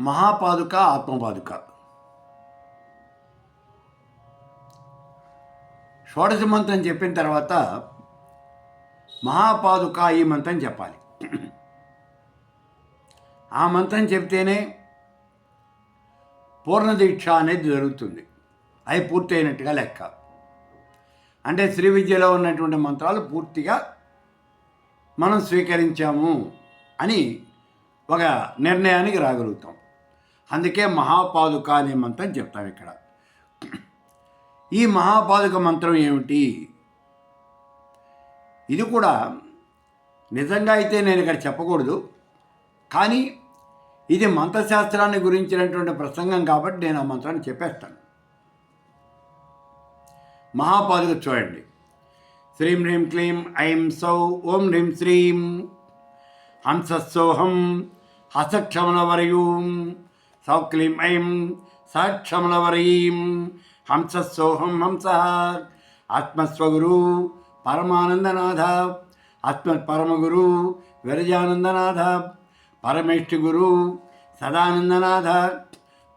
మహాపాదుక ఆత్మపాదుక. షోడశ మంత్రం చెప్పిన తర్వాత మహాపాదుక ఈ మంత్రం చెప్పాలి. ఆ మంత్రం చెప్తేనే పూర్ణ దీక్ష అనేది జరుగుతుంది. అది పూర్తయినట్టుగా లెక్క. అంటే శ్రీ విద్యలో ఉన్నటువంటి మంత్రాలు పూర్తిగా మనం స్వీకరించాము అని ఒక నిర్ణయానికి రాగలుగుతాం. అందుకే మహాపాదుక అనే మంత్రం చెప్తాం ఇక్కడ. ఈ మహాపాదుక మంత్రం ఏమిటి? ఇది కూడా నిజంగా అయితే నేను ఇక్కడ చెప్పకూడదు. కానీ ఇది మంత్రశాస్త్రాన్ని గురించినటువంటి ప్రసంగం కాబట్టి నేను ఆ మంత్రాన్ని చెప్పేస్తాను. మహాపాదుక చూడండి. శ్రీం హ్రీం క్లీం ఐం సౌ ఓం హ్రీం శ్రీం హంసస్సోహం హసక్షమలవరయూం వరయూం సౌక్లిం ఐం సక్షమలవరీం హంసస్సోహం హంస. ఆత్మస్వగురు పరమానందనాథ. ఆత్మ పరమగురు విరజానందనాథ. పరమేష్టి గురు సదానందనాథ.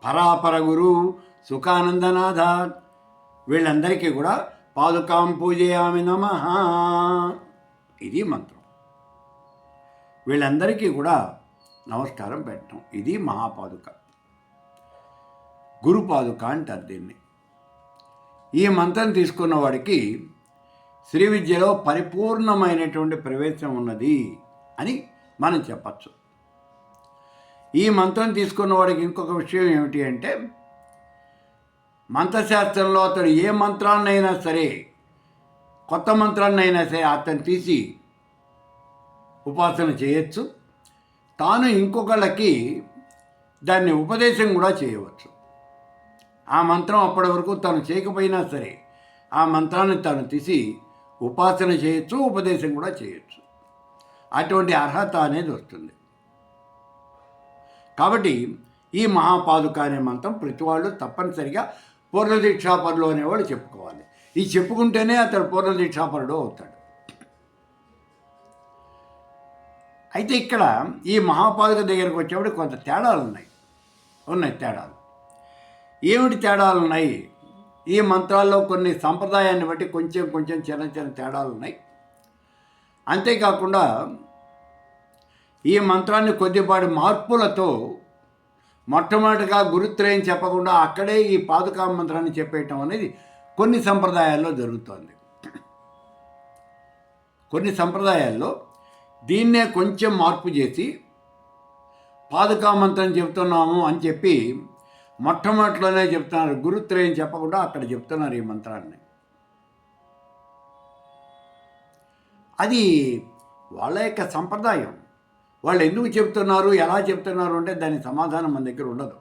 పరాపరగురు సుఖానందనాథ. వీళ్ళందరికీ కూడా పాదుకాం పూజయామి నమ. ఇది మంత్రం. వీళ్ళందరికీ కూడా నమస్కారం పెట్టడం. ఇది మహాపాదుక. గురుపాదుక అంటారు దీన్ని. ఈ మంత్రం తీసుకున్న వాడికి శ్రీ విద్యలో పరిపూర్ణమైనటువంటి ప్రవేశం ఉన్నది అని మనం చెప్పచ్చు. ఈ మంత్రం తీసుకున్న వాడికి ఇంకొక విషయం ఏమిటి అంటే మంత్రశాస్త్రంలో అతడు ఏ మంత్రాన్నైనా సరే కొత్త మంత్రాన్నైనా సరే అతను తీసి ఉపాసన చేయొచ్చు. తాను ఇంకొకళ్ళకి దాన్ని ఉపదేశం కూడా చేయవచ్చు. ఆ మంత్రం అప్పటి వరకు తను చేయకపోయినా సరే ఆ మంత్రాన్ని తను తీసి ఉపాసన చేయొచ్చు ఉపదేశం కూడా చేయొచ్చు. అటువంటి అర్హత అనేది వస్తుంది. కాబట్టి ఈ మహాపాదుక అనే మంత్రం ప్రతి వాళ్ళు తప్పనిసరిగా పూర్ణదీక్షాపరులు అనేవాళ్ళు చెప్పుకోవాలి. ఈ చెప్పుకుంటేనే అతడు పూర్ణదీక్షాపరుడు అవుతాడు. అయితే ఇక్కడ ఈ మహాపాదుక దగ్గరకు వచ్చేప్పుడు కొంత తేడాలు ఉన్నాయి ఉన్నాయి తేడాలు. ఏమిటి తేడాలు ఉన్నాయి? ఈ మంత్రాల్లో కొన్ని సంప్రదాయాన్ని బట్టి కొంచెం కొంచెం చిన్న చిన్న తేడాలు ఉన్నాయి. అంతేకాకుండా ఈ మంత్రాన్ని కొద్దిపాటి మార్పులతో మొట్టమొదటిగా గురుత్రయం చెప్పకుండా అక్కడే ఈ పాదుకా మంత్రాన్ని చెప్పేయటం అనేది కొన్ని సంప్రదాయాల్లో జరుగుతోంది. కొన్ని సంప్రదాయాల్లో దీన్నే కొంచెం మార్పు చేసి పాదుకా మంత్రం చెప్తున్నాము అని చెప్పి మొట్టమొదటిలోనే చెప్తున్నారు గురుత్రయం చెప్పకుండా అక్కడ చెప్తున్నారు ఈ మంత్రాన్ని. అది వాళ్ళ యొక్క సంప్రదాయం. వాళ్ళు ఎందుకు చెప్తున్నారు ఎలా చెప్తున్నారు అంటే దాని సమాధానం మన దగ్గర ఉండదు.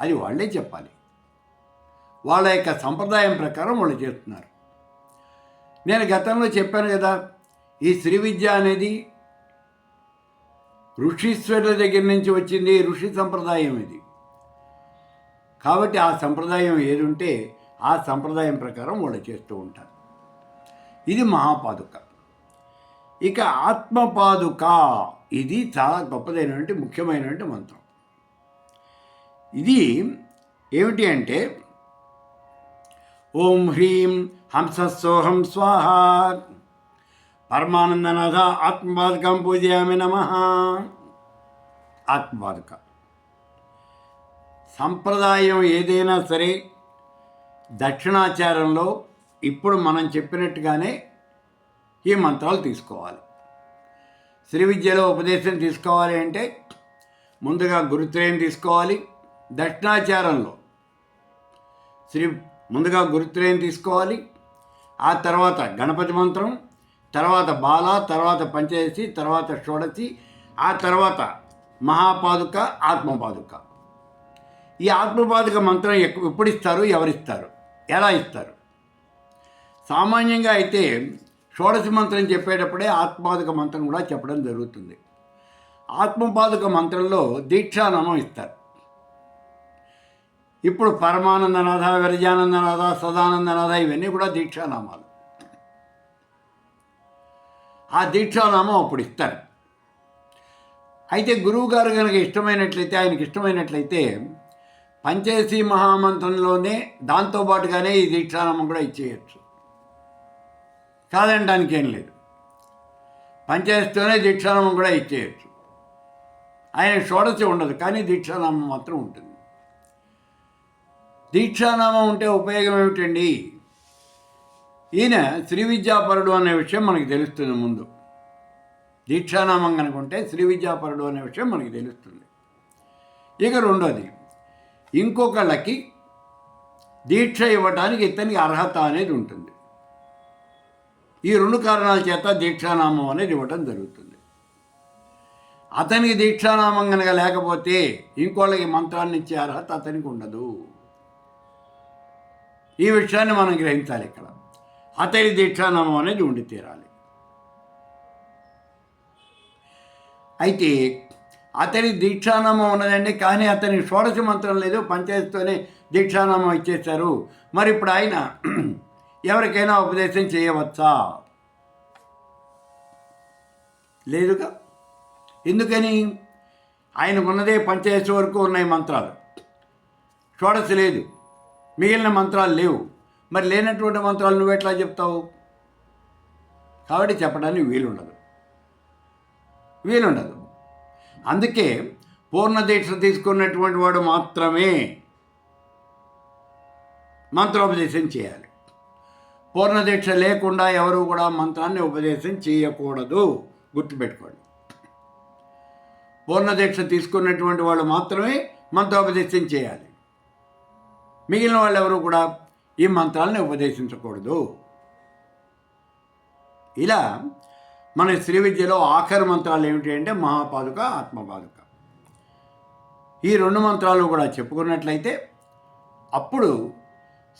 అది వాళ్ళే చెప్పాలి. వాళ్ళ యొక్క సంప్రదాయం ప్రకారం వాళ్ళు చేస్తున్నారు. నేను గతంలో చెప్పాను కదా ఈ శ్రీ విద్య అనేది ఋషీశ్వరుల దగ్గర నుంచి వచ్చింది ఋషి సంప్రదాయం ఇది. కాబట్టి ఆ సంప్రదాయం ఏదుంటే ఆ సంప్రదాయం ప్రకారం వాళ్ళు చేస్తూ ఉంటారు. ఇది మహాపాదుక. ఇక ఆత్మపాదుక ఇది చాలా గొప్పదైనటువంటి ముఖ్యమైనటువంటి మంత్రం. ఇది ఏమిటి అంటే ఓం హ్రీం హంసస్సోహం స్వాహ పరమానందనాథ ఆత్మపాదుకం పూజయామి నమ. ఆత్మపాదుక. సంప్రదాయం ఏదైనా సరే దక్షిణాచారంలో ఇప్పుడు మనం చెప్పినట్టుగానే ఈ మంత్రాలు తీసుకోవాలి. శ్రీ విద్యలో ఉపదేశం తీసుకోవాలి అంటే ముందుగా గురుత్రయం తీసుకోవాలి. దక్షిణాచారంలో శ్రీ ముందుగా గురుత్రయం తీసుకోవాలి. ఆ తర్వాత గణపతి మంత్రం తర్వాత బాల తర్వాత పంచదశి తర్వాత షోడశి ఆ తర్వాత మహాపాదుక ఆత్మపాదుక. ఈ ఆత్మపాదుక మంత్రం ఎప్పుడు ఇస్తారు ఎవరిస్తారు? ఎలా ఇస్తారు? సామాన్యంగా అయితే షోడశ మంత్రం చెప్పేటప్పుడే ఆత్మపాదుక మంత్రం కూడా చెప్పడం జరుగుతుంది. ఆత్మపాదుక మంత్రంలో దీక్షానామం ఇస్తారు. ఇప్పుడు పరమానందనాథ విరజానందనాథ సదానందనాథ ఇవన్నీ కూడా దీక్షానామాలు. ఆ దీక్షానామం అప్పుడు ఇస్తారు. అయితే గురువు గారు కనుక ఇష్టమైనట్లయితే ఆయనకి ఇష్టమైనట్లయితే పంచేసి మహామంత్రంలోనే దాంతోపాటుగానే ఈ దీక్షానామం కూడా ఇచ్చేయచ్చు. కాదనడానికి ఏం లేదు. పంచేస్తూనే దీక్షానామం కూడా ఇచ్చేయచ్చు. ఆయన షోడశి ఉండదు కానీ దీక్షానామం మాత్రం ఉంటుంది. దీక్షానామం ఉంటే ఉపయోగం ఏమిటండి? ఈయన శ్రీ విద్యాపరుడు అనే విషయం మనకి తెలుస్తుంది ముందు. దీక్షానామం కనుకుంటే శ్రీ విద్యాపరుడు అనే విషయం మనకి తెలుస్తుంది. ఇక రెండోది ఇంకొకళ్ళకి దీక్ష ఇవ్వటానికి ఇతనికి అర్హత అనేది ఉంటుంది. ఈ రెండు కారణాల చేత దీక్షానామం అనేది ఇవ్వటం జరుగుతుంది. అతనికి దీక్షానామం కనుక లేకపోతే ఇంకోళ్ళకి మంత్రాన్ని ఇచ్చే అర్హత అతనికి ఉండదు. ఈ విషయాన్ని మనం గ్రహించాలి ఇక్కడ. అతని దీక్షానామం అనేది ఉండి తీరాలి. అయితే అతని దీక్షానామం ఉన్నదండి. కానీ అతని షోడశ మంత్రం లేదు. పంచాయతీతోనే దీక్షానామం ఇచ్చేశారు. మరి ఇప్పుడు ఆయన ఎవరికైనా ఉపదేశం చేయవచ్చా? లేదుగా? ఎందుకని? ఆయనకున్నదే పంచాయతీ వరకు ఉన్నాయి మంత్రాలు. షోడశ లేదు. మిగిలిన మంత్రాలు లేవు. మరి లేనటువంటి మంత్రాలు నువ్వు ఎట్లా చెప్తావు? కాబట్టి చెప్పడానికి వీలుండదు. వీలుండదు. అందుకే పూర్ణ దీక్ష తీసుకున్నటువంటి వాడు మాత్రమే మంత్రోపదేశం చేయాలి. పూర్ణ దీక్ష లేకుండా ఎవరు కూడా మంత్రాన్ని ఉపదేశం చేయకూడదు. గుర్తుపెట్టుకోండి. పూర్ణ దీక్ష తీసుకున్నటువంటి వాళ్ళు మాత్రమే మంత్రోపదేశం చేయాలి. మిగిలిన వాళ్ళు ఎవరు కూడా ఈ మంత్రాలను ఉపదేశించకూడదు. ఇలా మన శ్రీ విద్యలో ఆఖరి మంత్రాలు ఏమిటి అంటే మహాపాదుక ఆత్మపాదుక. ఈ రెండు మంత్రాలు కూడా చెప్పుకున్నట్లయితే అప్పుడు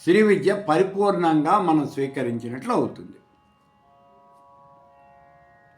శ్రీ విద్య పరిపూర్ణంగా మనం స్వీకరించినట్లు అవుతుంది.